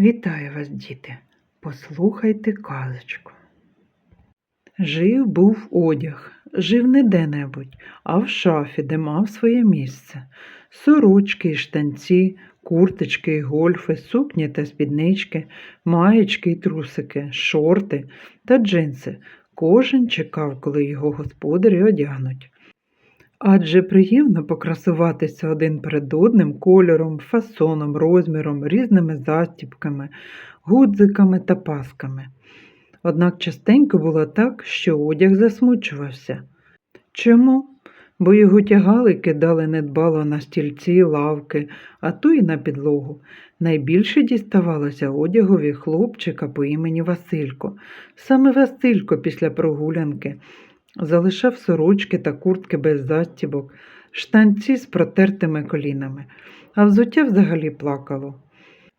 Вітаю вас, діти. Послухайте казочку. Жив був одяг, жив не де-небудь, а в шафі, де мав своє місце. Сорочки і штанці, курточки і гольфи, сукні та спіднички, маєчки і трусики, шорти та джинси. Кожен чекав, коли його господарі одягнуть. Адже приємно покрасуватися один перед одним кольором, фасоном, розміром, різними застібками, гудзиками та пасками. Однак частенько було так, що одяг засмучувався. Чому? Бо його тягали, кидали недбало на стільці, лавки, а то й на підлогу. Найбільше діставалося одягові хлопчика по імені Василько. Саме Василько після прогулянки залишав сорочки та куртки без застібок, штанці з протертими колінами, а взуття взагалі плакало.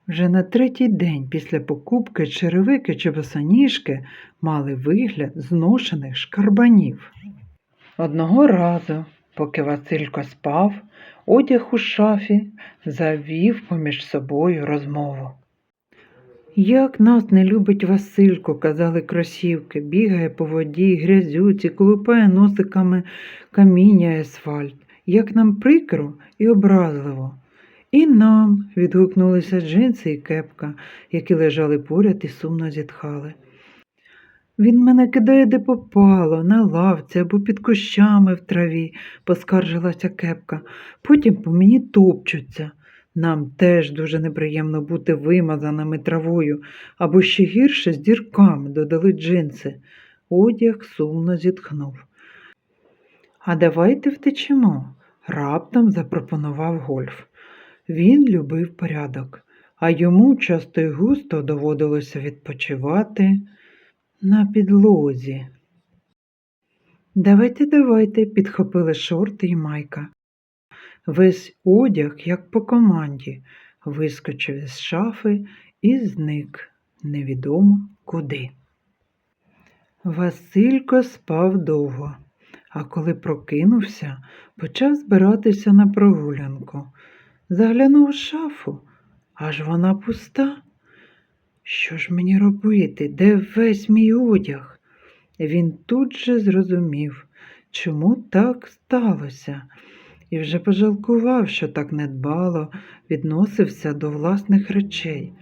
Вже на третій день після покупки черевики чи босоніжки мали вигляд зношених шкарбанів. Одного разу, поки Василько спав, одяг у шафі завів поміж собою розмову. Як нас не любить Василько, казали кросівки, бігає по воді, грязюці, колупає носиками каміння асфальт. Як нам прикро і образливо. І нам, відгукнулися джинси і кепка, які лежали поряд і сумно зітхали. Він мене кидає де попало, на лавці або під кущами в траві, поскаржилася кепка. Потім по мені топчуться. Нам теж дуже неприємно бути вимазаними травою, або ще гірше з дірками, додали джинси. Одяг сумно зітхнув. А давайте втечемо, раптом запропонував гольф. Він любив порядок, а йому часто й густо доводилося відпочивати на підлозі. Давайте, давайте, підхопили шорти і майка. Весь одяг, як по команді, вискочив із шафи і зник невідомо куди. Василько спав довго, а коли прокинувся, почав збиратися на прогулянку. Заглянув у шафу, аж вона пуста. Що ж мені робити? Де весь мій одяг? Він тут же зрозумів, чому так сталося, і вже пожалкував, що так недбало відносився до власних речей.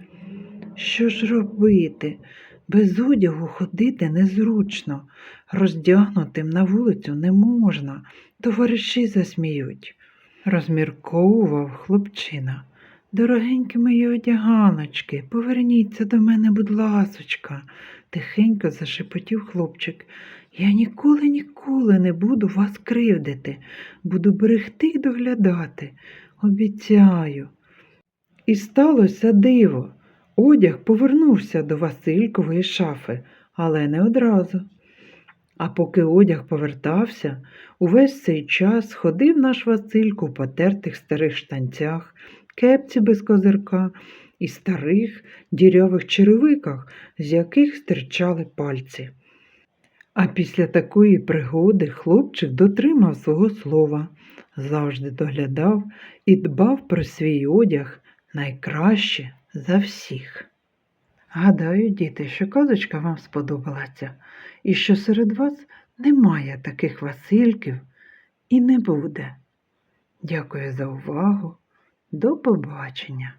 Що ж робити? Без одягу ходити незручно, роздягнутим на вулицю не можна, товариші засміють, розмірковував хлопчина. Дорогенькі мої одяганочки, поверніться до мене, будь ласочка, тихенько зашепотів хлопчик. Я ніколи, ніколи не буду вас кривдити, буду берегти й доглядати. Обіцяю. І сталося диво. Одяг повернувся до Василькової шафи, але не одразу. А поки одяг повертався, увесь цей час ходив наш Василько у потертих старих штанцях, кепці без козирка і старих дірявих черевиках, з яких стирчали пальці. А після такої пригоди хлопчик дотримав свого слова, завжди доглядав і дбав про свій одяг найкраще за всіх. Гадаю, діти, що казочка вам сподобалася, і що серед вас немає таких Васильків і не буде. Дякую за увагу. До побачення!